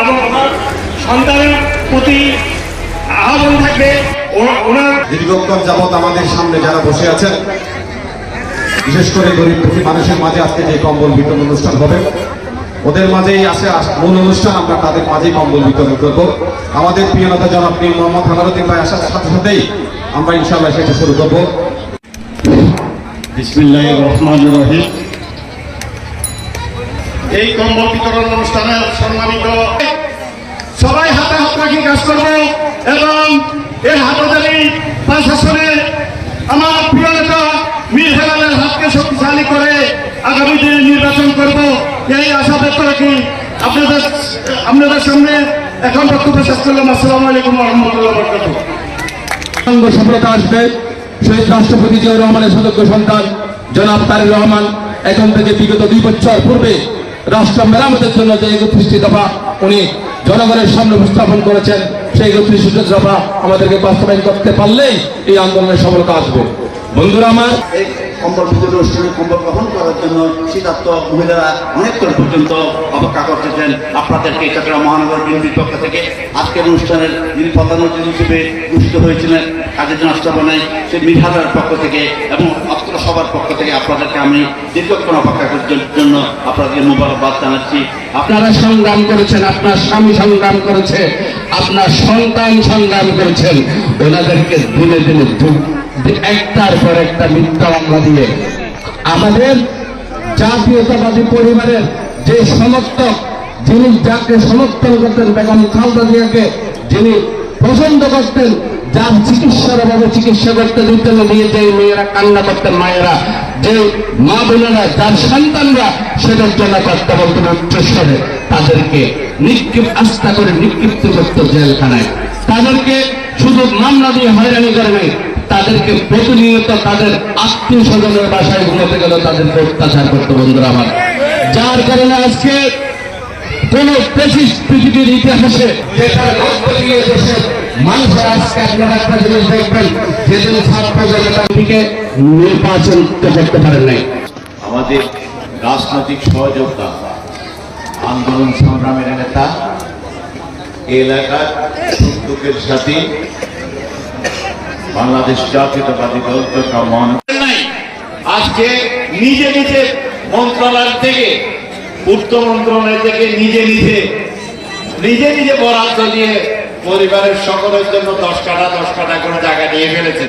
এবং আমার সন্তানের প্রতি আহ্বান থাকবে। ওনার দীর্ঘক্ষণ যাবৎ আমাদের সামনে যারা বসে আছেন বিশেষ করে গরিব দুঃখী মানুষের মাঝে আজকে যে কম্বল বিতরণ অনুষ্ঠান হবে ওদের মাঝেই আসে মূল অনুষ্ঠান আমরা তাদের মাঝেই কম্বল বিতরণ করব। আমাদের প্রিয় নেতা জনাব পীর মোহাম্মদ হামারুদ্দিন ভাই আসার সাথে সাথেই আমরা ইনশাআল্লাহ সেটা শুরু করব। বিসমিল্লাহ রহমান রহিম। এই কম্বল বিতরণ অনুষ্ঠানে সম্মানিত। সবাই হাতে হাত রাখি কাজ করব এবং এই হাততালি প্রশাসনে আমার প্রিয় নেতা মীর হেলালের হাতকে শক্তিশালী করে আগামী দিনে নির্বাচন করব। এই আশা ব্যক্ত রাখি আপনাদের আপনাদের সামনে এখন বক্তব্য শেষ করলাম। আসসালামু আলাইকুম রহমতুল্লাহ বরকাতুহ। সঙ্গ সফলতা আসবে। শহীদ রাষ্ট্রপতি জিয়াউর রহমানের সদস্য সন্তান জনাব তারেক রহমান এখন থেকে বিগত দুই বছর পূর্বে রাষ্ট্র মেরামতের জন্য যে একত্রিশটি দফা উনি জনগণের সামনে উপস্থাপন করেছেন, সেই একত্রিশ দফা আমাদেরকে বাস্তবায়ন করতে পারলেই এই আন্দোলনের সফলতা আসবে। বন্ধুরা আমার, এই কম্বল বিতরণ অনুষ্ঠানে কম্বল গ্রহণ করার জন্য শীতার্থ মহিলারা অনেকক্ষণ পর্যন্ত অপেক্ষা করতেছেন। আপনাদেরকে চট্টগ্রাম মহানগর বিএনপির পক্ষ থেকে আজকের অনুষ্ঠানের যিনি হিসেবে ঘোষিত হয়েছিলেন, কাজের নষ্টবনায় সে মিঠালার পক্ষ থেকে এবং সবার পক্ষ থেকে আপনাদেরকে আমি দীর্ঘক্ষণ অপেক্ষা করার জন্য আপনাদেরকে মোবারকবাদ জানাচ্ছি। আপনারা সংগ্রাম করেছেন, আপনার স্বামী সংগ্রাম করেছে, আপনার সন্তান সংগ্রাম করেছেন। ওনাদেরকে দিনে দিনে একটার পর একটা মিথ্যা মামলা দিয়ে আমাদের জাতীয়তাবাদী পরিবারের যে সমর্থক যিনি যাকে সমর্থন করতেন বেগম খালদা জিয়াকে, যিনি পছন্দ করতেন যার চিকিৎসার অভাবে চিকিৎসা করতে দিতেন নিয়ে যে মেয়েরা কান্না করতেন মায়েরা যে মা বোনেরা, যার সন্তানরা সেটার জন্য কথা বলতেন উচ্চস্বরে তাদেরকে নিক্ষিপ, আস্থা করে নিক্ষিপ্ত করত জেলখানায়। তাদেরকে শুধু মামলা দিয়ে হয়রানি করবে তাদেরকে প্রতিনিয়ত তাদের আত্মীয় স্বজনের বাসায় ঘুমাতে গেল তাদেরকে অত্যাচার করতো বন্ধুরা আমার। যার কারণে আজকে কোন ব্রিটিশ পৃথিবীর ইতিহাসে যেটা দেশের মানুষের আজকে আপনারা একটা জিনিস দেখবেন, যেদিন ছাত্র নির্বাচন করতে পারেন নাই। আমাদের রাজনৈতিক সহযোগিতা আন্দোলন সংগ্রামের নেতা, এলাকার সাথে বাংলাদেশ জাতীয়তাবাদী দল আজকে নিজে নিজে মন্ত্রণালয় থেকে পূর্ত মন্ত্রণালয় থেকে নিজে নিজে নিজে নিজে বরাদ্দ দিয়ে পরিবারের সকলের জন্য দশ কাটা দশ কাটা করে জায়গা নিয়ে ফেলেছেন।